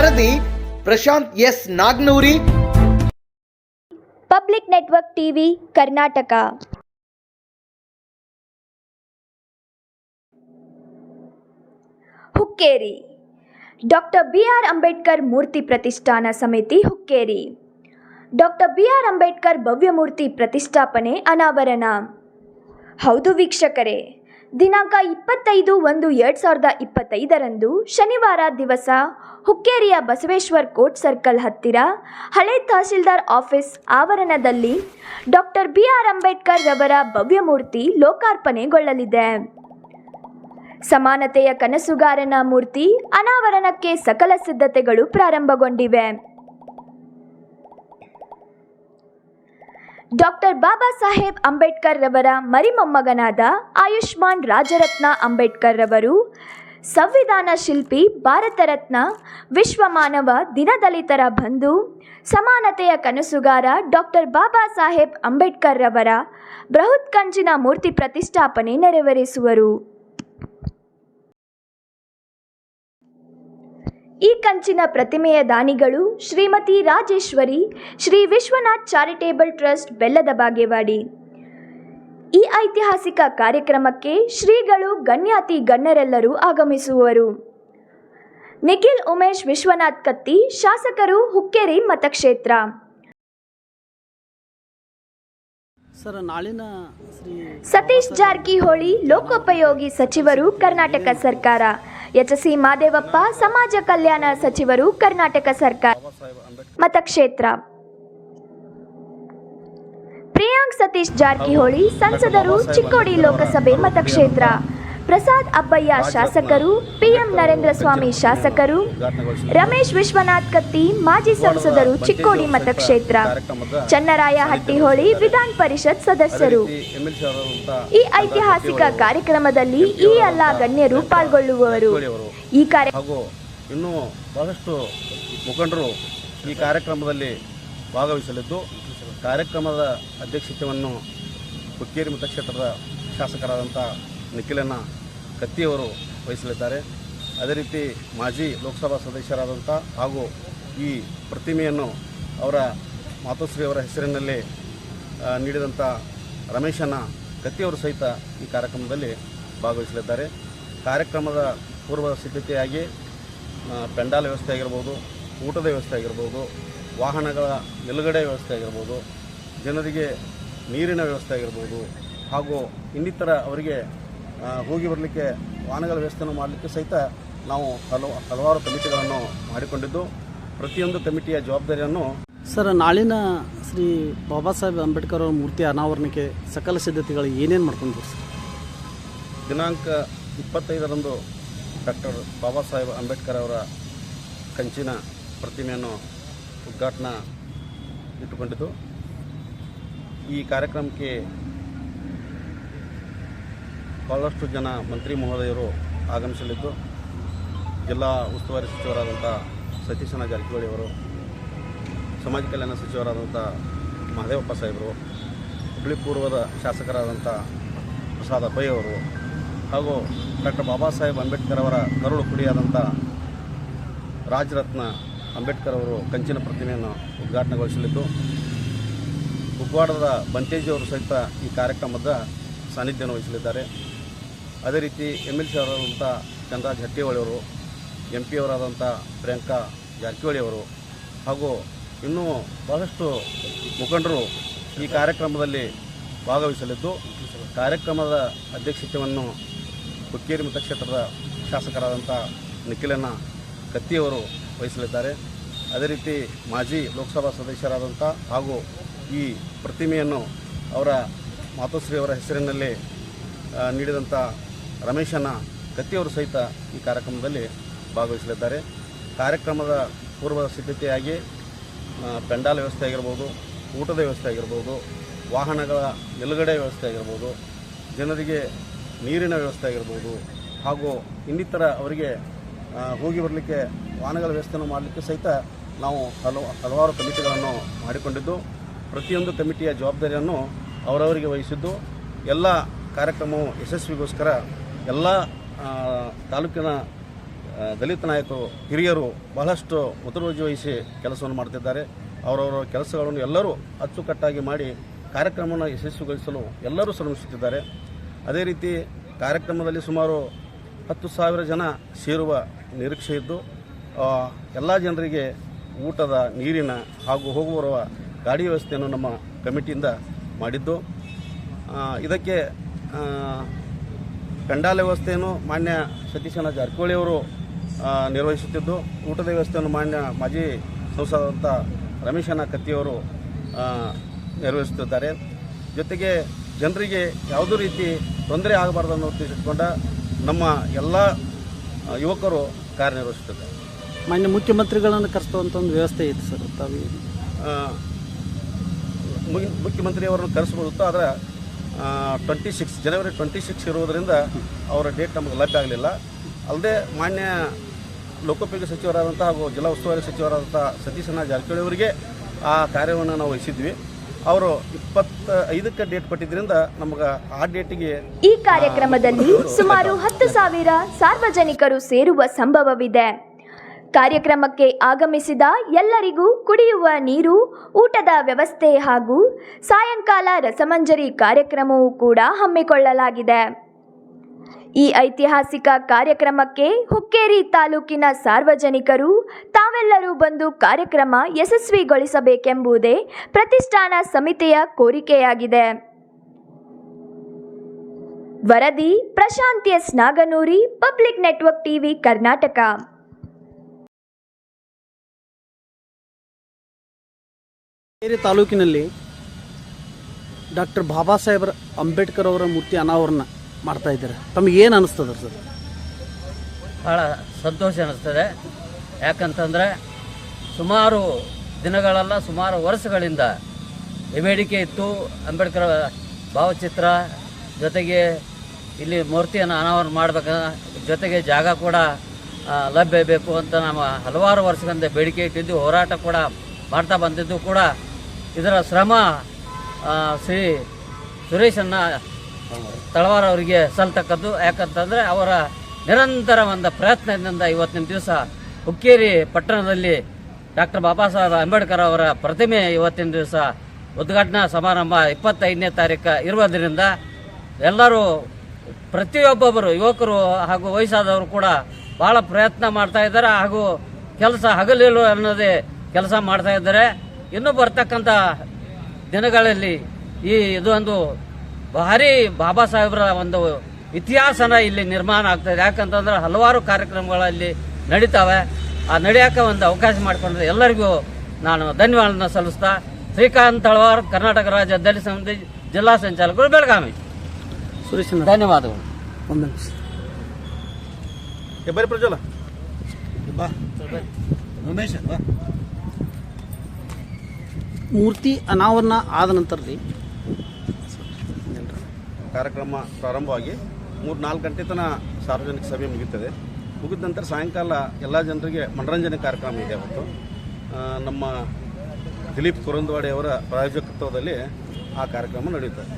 ವರದಿ Prashant S Nagnoori. Public network TV Karnataka. Hukkeri. Doctor B R Ambedkar ಮೂರ್ತಿ ಪ್ರತಿಷ್ಠಾನ ಸಮಿತಿ Hukkeri. Doctor B R Ambedkar ಭವ್ಯ ಮೂರ್ತಿ ಪ್ರತಿಷ್ಠಾಪನೆ ಅನಾವರಣ. ಹೌದು ವೀಕ್ಷಕರೇ ದಿನಾಂಕ ಇಪ್ಪತ್ತೈದು ಒಂದು ಎರಡು ಸಾವಿರದ ಇಪ್ಪತ್ತೈದರಂದು ಶನಿವಾರ ದಿವಸ ಹುಕ್ಕೇರಿಯ ಬಸವೇಶ್ವರ್ ಕೋರ್ಟ್ ಸರ್ಕಲ್ ಹತ್ತಿರ ಹಳೆ ತಹಸೀಲ್ದಾರ್ ಆಫೀಸ್ ಆವರಣದಲ್ಲಿ ಡಾಕ್ಟರ್ ಬಿ ಆರ್ ಅಂಬೇಡ್ಕರ್ ರವರ ಭವ್ಯಮೂರ್ತಿ ಲೋಕಾರ್ಪಣೆಗೊಳ್ಳಲಿದೆ. ಸಮಾನತೆಯ ಕನಸುಗಾರನ ಮೂರ್ತಿ ಅನಾವರಣಕ್ಕೆ ಸಕಲ ಸಿದ್ಧತೆಗಳು ಪ್ರಾರಂಭಗೊಂಡಿವೆ. ಡಾಕ್ಟರ್ ಬಾಬಾ ಸಾಹೇಬ್ ಅಂಬೇಡ್ಕರ್ ರವರ ಮರಿಮೊಮ್ಮಗನಾದ ಆಯುಷ್ಮಾನ್ ರಾಜರತ್ನ ಅಂಬೇಡ್ಕರ್ ರವರು, ಸಂವಿಧಾನ ಶಿಲ್ಪಿ ಭಾರತ ರತ್ನ ವಿಶ್ವಮಾನವ ದಿನದಲಿತರ ಬಂಧು, ಸಮಾನತೆಯ ಕನಸುಗಾರ ಡಾಕ್ಟರ್ ಬಾಬಾ ಸಾಹೇಬ್ ಅಂಬೇಡ್ಕರ್ ರವರ ಬೃಹತ್ ಕಂಚಿನ ಮೂರ್ತಿ ಪ್ರತಿಷ್ಠಾಪನೆ ನೆರವೇರಿಸುವರು. ಈ ಕಂಚಿನ ಪ್ರತಿಮೆಯ ದಾನಿಗಳು ಶ್ರೀಮತಿ ರಾಜೇಶ್ವರಿ ಶ್ರೀ ವಿಶ್ವನಾಥ್ ಚಾರಿಟೇಬಲ್ ಟ್ರಸ್ಟ್ ಬೆಲ್ಲದ ಬಾಗೇವಾಡಿ. ಈ ಐತಿಹಾಸಿಕ ಕಾರ್ಯಕ್ರಮಕ್ಕೆ ಶ್ರೀಗಳು ಗಣ್ಯಾತಿ ಗಣ್ಯರೆಲ್ಲರೂ ಆಗಮಿಸುವರು. ನಿಖಿಲ್ ಉಮೇಶ್ ವಿಶ್ವನಾಥ್ ಕತ್ತಿ ಶಾಸಕರು ಹುಕ್ಕೇರಿ ಮತಕ್ಷೇತ್ರ. ಸರ್ ನಾಳಿನ ಶ್ರೀ ಸತೀಶ್ ಜಾರಕಿಹೊಳಿ ಲೋಕೋಪಯೋಗಿ ಸಚಿವರು ಕರ್ನಾಟಕ ಸರ್ಕಾರ. ಎಚ್ ಮಾದೇವಪ್ಪ, ಸಮಾಜ ಕಲ್ಯಾಣ ಸಚಿವರು, ಕರ್ನಾಟಕ ಸರ್ಕಾರ. ಮತಕ್ಷೇತ್ರ. ಪ್ರಿಯಾಂಕ್ ಸತೀಶ್ ಜಾರಕಿಹೊಳಿ, ಸಂಸದರು, ಚಿಕ್ಕೋಡಿ ಲೋಕಸಭೆ ಮತಕ್ಷೇತ್ರ. ಪ್ರಸಾದ್ ಅಬ್ಬಯ್ಯ ಶಾಸಕರು ಪಿಎಂ ನರೇಂದ್ರ ಸ್ವಾಮಿ ಶಾಸಕರು ರಮೇಶ್ ವಿಶ್ವನಾಥ್ ಕತ್ತಿ ಮಾಜಿ ಸಂಸದರು ಚಿಕ್ಕೋಡಿ ಮತಕ್ಷೇತ್ರ ಚನ್ನರಾಯ ಹಟ್ಟಿಹೊಳಿ ವಿಧಾನ ಪರಿಷತ್ ಸದಸ್ಯರು. ಈ ಐತಿಹಾಸಿಕ ಕಾರ್ಯಕ್ರಮದಲ್ಲಿ ಈ ಎಲ್ಲ ಗಣ್ಯರು ಪಾಲ್ಗೊಳ್ಳುವವರು. ಈ ಕಾರ್ಯ ಇನ್ನೂ ಬಹಳಷ್ಟು ಮುಖಂಡರು ಈ ಕಾರ್ಯಕ್ರಮದಲ್ಲಿ ಭಾಗವಹಿಸಲಿದ್ದು ಕಾರ್ಯಕ್ರಮದ ಅಧ್ಯಕ್ಷತೆಯನ್ನು ಹುಕ್ಕೇರಿ ಮತಕ್ಷೇತ್ರದ ಶಾಸಕರಾದಂಥ ನಿಖಿಲನ ಕತ್ತಿಯವರು ವಹಿಸಲಿದ್ದಾರೆ. ಅದೇ ರೀತಿ ಮಾಜಿ ಲೋಕಸಭಾ ಸದಸ್ಯರಾದಂಥ ಹಾಗೂ ಈ ಪ್ರತಿಮೆಯನ್ನು ಅವರ ಮಾತೋಶ್ರೀಯವರ ಹೆಸರಿನಲ್ಲಿ ಆ, ನೀಡಿದಂಥ ರಮೇಶನ ಕತ್ತಿಯವರು ಸಹಿತ ಈ ಕಾರ್ಯಕ್ರಮದಲ್ಲಿ ಭಾಗವಹಿಸಲಿದ್ದಾರೆ. ಕಾರ್ಯಕ್ರಮದ ಪೂರ್ವ ಸಿದ್ಧತೆಯಾಗಿ ಪೆಂಡಾಲ್ ವ್ಯವಸ್ಥೆ ಆಗಿರ್ಬೋದು ಊಟದ ವ್ಯವಸ್ಥೆ ಆಗಿರ್ಬೋದು ವಾಹನಗಳ ನಿಲುಗಡೆ ವ್ಯವಸ್ಥೆ ಆಗಿರ್ಬೋದು ಜನರಿಗೆ ನೀರಿನ ವ್ಯವಸ್ಥೆ ಆಗಿರ್ಬೋದು ಹಾಗೂ ಇನ್ನಿತರ ಅವರಿಗೆ ಹೋಗಿ ಬರಲಿಕ್ಕೆ ವಾಹನಗಳ ವ್ಯವಸ್ಥೆಯನ್ನು ಮಾಡಲಿಕ್ಕೆ ಸಹಿತ ನಾವು ಹಲವು ಹಲವಾರು ಕಮಿಟಿಗಳನ್ನು ಮಾಡಿಕೊಂಡಿದ್ದು ಪ್ರತಿಯೊಂದು ಕಮಿಟಿಯ ಜವಾಬ್ದಾರಿಯನ್ನು ಸರ್ ನಾಳಿನ ಶ್ರೀ ಬಾಬಾ ಸಾಹೇಬ್ ಅಂಬೇಡ್ಕರ್ ಅವರ ಮೂರ್ತಿ ಅನಾವರಣಕ್ಕೆ ಸಕಲ ಸಿದ್ಧತೆಗಳು ಏನೇನು ಮಾಡ್ಕೊಂಡಿದ್ರು ಸರ್? ದಿನಾಂಕ ಇಪ್ಪತ್ತೈದರಂದು ಡಾಕ್ಟರ್ ಬಾಬಾ ಸಾಹೇಬ್ ಅಂಬೇಡ್ಕರ್ ಅವರ ಕಂಚಿನ ಪ್ರತಿಮೆಯನ್ನು ಉದ್ಘಾಟನಾ ಇಟ್ಟುಕೊಂಡಿದ್ದು ಈ ಕಾರ್ಯಕ್ರಮಕ್ಕೆ ಭಾಳಷ್ಟು ಜನ ಮಂತ್ರಿ ಮಹೋದಯರು ಆಗಮಿಸಲಿದ್ದು, ಜಿಲ್ಲಾ ಉಸ್ತುವಾರಿ ಸಚಿವರಾದಂಥ ಸತೀಶನ ಜಾರಕಿಹೊಳಿ ಅವರು, ಸಮಾಜ ಕಲ್ಯಾಣ ಸಚಿವರಾದಂಥ ಮಹದೇವಪ್ಪ ಸಾಹೇಬರು, ಹುಬ್ಳಿ ಪೂರ್ವದ ಶಾಸಕರಾದಂಥ ಪ್ರಸಾದ ಅಭಯ್ ಅವರು, ಹಾಗೂ ಡಾಕ್ಟರ್ ಬಾಬಾ ಸಾಹೇಬ್ ಅಂಬೇಡ್ಕರ್ ಅವರ ಕರುಳು ಕುಡಿಯಾದಂಥ ರಾಜರತ್ನ ಅಂಬೇಡ್ಕರ್ ಅವರು ಕಂಚಿನ ಪ್ರತಿಮೆಯನ್ನು ಉದ್ಘಾಟನೆಗೊಳಿಸಲಿದ್ದು ಕುಗ್ವಾಡದ ಬಂತೇಜಿಯವರು ಸಹಿತ ಈ ಕಾರ್ಯಕ್ರಮದ ಸಾನ್ನಿಧ್ಯವನ್ನು ವಹಿಸಲಿದ್ದಾರೆ. ಅದೇ ರೀತಿ ಎಂ ಎಲ್ ಸಿ ಅವರಾದಂಥ ಚಂದ್ರಾಜ್ ಹಟ್ಟಿಹೊಳಿಯವರು ಎಂ ಪಿ ಅವರಾದಂಥ ಪ್ರಿಯಾಂಕಾ ಜಾರಕಿಹೊಳಿ ಅವರು ಹಾಗೂ ಇನ್ನೂ ಬಹಳಷ್ಟು ಮುಖಂಡರು ಈ ಕಾರ್ಯಕ್ರಮದಲ್ಲಿ ಭಾಗವಹಿಸಲಿದ್ದು ಕಾರ್ಯಕ್ರಮದ ಅಧ್ಯಕ್ಷತೆಯನ್ನು ಹುಕ್ಕೇರಿ ಮತಕ್ಷೇತ್ರದ ಶಾಸಕರಾದಂಥ ನಿಖಿಲನ ಕತ್ತಿಯವರು ವಹಿಸಲಿದ್ದಾರೆ. ಅದೇ ರೀತಿ ಮಾಜಿ ಲೋಕಸಭಾ ಸದಸ್ಯರಾದಂಥ ಹಾಗೂ ಈ ಪ್ರತಿಮೆಯನ್ನು ಅವರ ಮಾತೋಶ್ರೀಯವರ ಹೆಸರಿನಲ್ಲಿ ಆ, ನೀಡಿದಂಥ ರಮೇಶನ ಕತ್ತಿಯವರು ಸಹಿತ ಈ ಕಾರ್ಯಕ್ರಮದಲ್ಲಿ ಭಾಗವಹಿಸಲಿದ್ದಾರೆ. ಕಾರ್ಯಕ್ರಮದ ಪೂರ್ವ ಸಿದ್ಧತೆಯಾಗಿ ಪೆಂಡಾಲ್ ವ್ಯವಸ್ಥೆ ಆಗಿರ್ಬೋದು, ಊಟದ ವ್ಯವಸ್ಥೆ ಆಗಿರ್ಬೋದು, ವಾಹನಗಳ ನಿಲುಗಡೆ ವ್ಯವಸ್ಥೆ ಆಗಿರ್ಬೋದು, ಜನರಿಗೆ ನೀರಿನ ವ್ಯವಸ್ಥೆ ಆಗಿರ್ಬೋದು, ಹಾಗೂ ಇನ್ನಿತರ ಅವರಿಗೆ ಹೋಗಿ ಬರಲಿಕ್ಕೆ ವಾಹನಗಳ ವ್ಯವಸ್ಥೆಯನ್ನು ಮಾಡಲಿಕ್ಕೆ ಸಹಿತ ನಾವು ಹಲವು ಹಲವಾರು ಕಮಿಟಿಗಳನ್ನು ಮಾಡಿಕೊಂಡಿದ್ದು, ಪ್ರತಿಯೊಂದು ಕಮಿಟಿಯ ಜವಾಬ್ದಾರಿಯನ್ನು ಅವರವರಿಗೆ ವಹಿಸಿದ್ದು, ಎಲ್ಲ ಕಾರ್ಯಕ್ರಮವು ಯಶಸ್ವಿಗೋಸ್ಕರ ಎಲ್ಲ ತಾಲೂಕಿನ ದಲಿತ ನಾಯಕರು, ಹಿರಿಯರು ಬಹಳಷ್ಟು ಮುತುವರ್ಜಿ ವಹಿಸಿ ಕೆಲಸವನ್ನು ಮಾಡ್ತಿದ್ದಾರೆ. ಅವರವರ ಕೆಲಸಗಳನ್ನು ಎಲ್ಲರೂ ಅಚ್ಚುಕಟ್ಟಾಗಿ ಮಾಡಿ ಕಾರ್ಯಕ್ರಮವನ್ನು ಯಶಸ್ವಿಗೊಳಿಸಲು ಎಲ್ಲರೂ ಶ್ರಮಿಸುತ್ತಿದ್ದಾರೆ. ಅದೇ ರೀತಿ ಕಾರ್ಯಕ್ರಮದಲ್ಲಿ ಸುಮಾರು ಹತ್ತು ಸಾವಿರ ಜನ ಸೇರುವ ನಿರೀಕ್ಷೆ ಇದ್ದು ಎಲ್ಲ ಜನರಿಗೆ ಊಟದ ನೀರಿನ ಹಾಗೂ ಹೋಗುವ ಗಾಡಿ ವ್ಯವಸ್ಥೆಯನ್ನು ನಮ್ಮ ಕಮಿಟಿಯಿಂದ ಮಾಡಿದ್ದು. ಇದಕ್ಕೆ ಕಂಡಾಲ ವ್ಯವಸ್ಥೆಯನ್ನು ಮಾನ್ಯ ಸತೀಶಣ್ಣ ಜಾರಕಿಹೊಳಿ ಅವರು ನಿರ್ವಹಿಸುತ್ತಿದ್ದು ಊಟದ ವ್ಯವಸ್ಥೆಯನ್ನು ಮಾನ್ಯ ಮಾಜಿ ಸಂಸದಂಥ ರಮೇಶನ ಕತ್ತಿಯವರು ಆ, ನಿರ್ವಹಿಸುತ್ತಿದ್ದಾರೆ. ಜೊತೆಗೆ ಜನರಿಗೆ ಯಾವುದೇ ರೀತಿ ತೊಂದರೆ ಆಗಬಾರ್ದು ಅನ್ನೋ ಉದ್ದೇಶಿಸಿಕೊಂಡ ನಮ್ಮ ಎಲ್ಲ ಯುವಕರು ಕಾರ್ಯನಿರ್ವಹಿಸುತ್ತಿದ್ದಾರೆ. ಮಾನ್ಯ ಮುಖ್ಯಮಂತ್ರಿಗಳನ್ನು ಕರೆಸುವಂಥ ಒಂದು ವ್ಯವಸ್ಥೆ ಇತ್ತು ಸರ್ ತಾವು ಮುಖ್ಯಮಂತ್ರಿಯವರನ್ನು ಕರೆಸ್ಬೋದಿತ್ತು ಆದರೆ ಟ್ವೆಂಟಿ ಸಿಕ್ಸ್ ಜನವರಿ ಟ್ವೆಂಟಿ ಸಿಕ್ಸ್ ಇರುವುದರಿಂದ ಅವರ ಡೇಟ್ ನಮಗೆ ಲಭ್ಯ ಆಗಲಿಲ್ಲ. ಅಲ್ಲದೆ ಮಾನ್ಯ ಲೋಕೋಪಯೋಗಿ ಸಚಿವರಾದಂಥ ಹಾಗೂ ಜಿಲ್ಲಾ ಉಸ್ತುವಾರಿ ಸಚಿವರಾದಂಥ ಸತೀಶಣ್ಣ ಜಾರಕಿಹೊಳಿ ಅವರಿಗೆ ಆ ಕಾರ್ಯವನ್ನು ನಾವು ವಹಿಸಿದ್ವಿ. ಅವರು ಇಪ್ಪತ್ತ ಐದಕ್ಕೆ ಡೇಟ್ ಕೊಟ್ಟಿದ್ದರಿಂದ ನಮಗೆ ಆ ಡೇಟಿಗೆ ಈ ಕಾರ್ಯಕ್ರಮದಲ್ಲಿ ಸುಮಾರು ಹತ್ತು ಸಾವಿರ ಸಾರ್ವಜನಿಕರು ಸೇರುವ ಸಂಭವವಿದೆ. ಕಾರ್ಯಕ್ರಮಕ್ಕೆ ಆಗಮಿಸಿದ ಎಲ್ಲರಿಗೂ ಕುಡಿಯುವ ನೀರು, ಊಟದ ವ್ಯವಸ್ಥೆ ಹಾಗೂ ಸಾಯಂಕಾಲ ರಸಮಂಜರಿ ಕಾರ್ಯಕ್ರಮವೂ ಕೂಡ ಹಮ್ಮಿಕೊಳ್ಳಲಾಗಿದೆ. ಈ ಐತಿಹಾಸಿಕ ಕಾರ್ಯಕ್ರಮಕ್ಕೆ ಹುಕ್ಕೇರಿ ತಾಲೂಕಿನ ಸಾರ್ವಜನಿಕರು, ತಾವೆಲ್ಲರೂ ಬಂದು ಕಾರ್ಯಕ್ರಮ ಯಶಸ್ವಿಗೊಳಿಸಬೇಕೆಂಬುದೇ ಪ್ರತಿಷ್ಠಾನ ಸಮಿತಿಯ ಕೋರಿಕೆಯಾಗಿದೆ. ವರದಿ Prashant S Naganoori public network TV Karnataka. ಬೇರೆ ತಾಲೂಕಿನಲ್ಲಿ ಡಾಕ್ಟರ್ ಬಾಬಾ ಸಾಹೇಬ್ರ ಅಂಬೇಡ್ಕರ್ ಅವರ ಮೂರ್ತಿ ಅನಾವರಣ ಮಾಡ್ತಾ ಇದ್ದಾರೆ. ತಮಗೆ ಏನು ಅನಿಸ್ತದ ಸರ್? ಭಾಳ ಸಂತೋಷ ಅನ್ನಿಸ್ತದೆ ಯಾಕಂತಂದರೆ ಸುಮಾರು ದಿನಗಳಲ್ಲ, ಸುಮಾರು ವರ್ಷಗಳಿಂದ ಬೇಡಿಕೆ ಇತ್ತು. ಅಂಬೇಡ್ಕರ್ ಭಾವಚಿತ್ರ ಜೊತೆಗೆ ಇಲ್ಲಿ ಮೂರ್ತಿಯನ್ನು ಅನಾವರಣ ಮಾಡಬೇಕು, ಜೊತೆಗೆ ಜಾಗ ಕೂಡ ಲಭ್ಯ ಬೇಕು ಅಂತ ನಮ್ಮ ಹಲವಾರು ವರ್ಷಗಳಿಂದ ಬೇಡಿಕೆ ಇಟ್ಟಿದ್ದು, ಹೋರಾಟ ಕೂಡ ಮಾಡ್ತಾ ಬಂದಿದ್ದು ಕೂಡ ಇದರ ಶ್ರಮ ಶ್ರೀ ಸುರೇಶನ್ನ ತಳವಾರ ಅವರಿಗೆ ಸಲ್ತಕ್ಕದ್ದು. ಯಾಕಂತಂದರೆ ಅವರ ನಿರಂತರ ಒಂದು ಪ್ರಯತ್ನದಿಂದ ಇವತ್ತಿನ ದಿವಸ ಹುಕ್ಕೇರಿ ಪಟ್ಟಣದಲ್ಲಿ ಡಾಕ್ಟರ್ ಬಾಬಾ ಸಾಹೇಬ್ ಅಂಬೇಡ್ಕರ್ ಅವರ ಪ್ರತಿಮೆ ಇವತ್ತಿನ ದಿವಸ ಉದ್ಘಾಟನಾ ಸಮಾರಂಭ ಇಪ್ಪತ್ತೈದನೇ ತಾರೀಕು ಇರುವುದರಿಂದ ಎಲ್ಲರೂ ಪ್ರತಿಯೊಬ್ಬೊಬ್ಬರು ಯುವಕರು ಹಾಗೂ ವಯಸ್ಸಾದವರು ಕೂಡ ಭಾಳ ಪ್ರಯತ್ನ ಮಾಡ್ತಾ ಇದ್ದಾರೆ ಹಾಗೂ ಕೆಲಸ ಹಗಲಿಲ್ಲ ಅನ್ನೋದೇ ಕೆಲಸ ಮಾಡ್ತಾ ಇದ್ದಾರೆ. ಇನ್ನು ಬರ್ತಕ್ಕಂಥ ದಿನಗಳಲ್ಲಿ ಈ ಇದು ಒಂದು ಭಾರಿ ಬಾಬಾ ಸಾಹೇಬ್ರ ಒಂದು ಇತಿಹಾಸನ ಇಲ್ಲಿ ನಿರ್ಮಾಣ ಆಗ್ತದೆ ಯಾಕಂತಂದ್ರೆ ಹಲವಾರು ಕಾರ್ಯಕ್ರಮಗಳಲ್ಲಿ ನಡೀತಾವೆ. ಆ ನಡೆಯಕ ಒಂದು ಅವಕಾಶ ಮಾಡಿಕೊಂಡ್ರೆ ಎಲ್ಲರಿಗೂ ನಾನು ಧನ್ಯವಾದನ ಸಲ್ಲಿಸ್ತಾ ಶ್ರೀಕಾಂತ್ ತಳವಾರ್ ಕರ್ನಾಟಕ ರಾಜ್ಯ ದಲಿತ ಸಮಿತಿ ಜಿಲ್ಲಾ ಸಂಚಾಲಕರು ಬೆಳಗಾವಿ. ಸುರೇಶ್ ಧನ್ಯವಾದಗಳು. ಒಂದು ನಿಮಿಷ. ಬಾ ಬರ್ರಿ ಪ್ರಜ್ವಲ. ಮೂರ್ತಿ ಅನಾವರಣ ಆದ ನಂತರ ಕಾರ್ಯಕ್ರಮ ಪ್ರಾರಂಭವಾಗಿ ಮೂರು ನಾಲ್ಕು ಗಂಟೆ ತನಕ ಸಾರ್ವಜನಿಕ ಸಭೆ ಮುಗಿತದೆ ಮುಗಿದ ನಂತರ ಸಾಯಂಕಾಲ ಎಲ್ಲ ಜನರಿಗೆ ಮನರಂಜನೆ ಕಾರ್ಯಕ್ರಮ ಇದೆ ಅವತ್ತು. ನಮ್ಮ ದಿಲೀಪ್ ಕುರಂದವಾಡಿ ಅವರ ಪ್ರಾಯೋಜಕತ್ವದಲ್ಲಿ ಆ ಕಾರ್ಯಕ್ರಮ ನಡೆಯುತ್ತದೆ.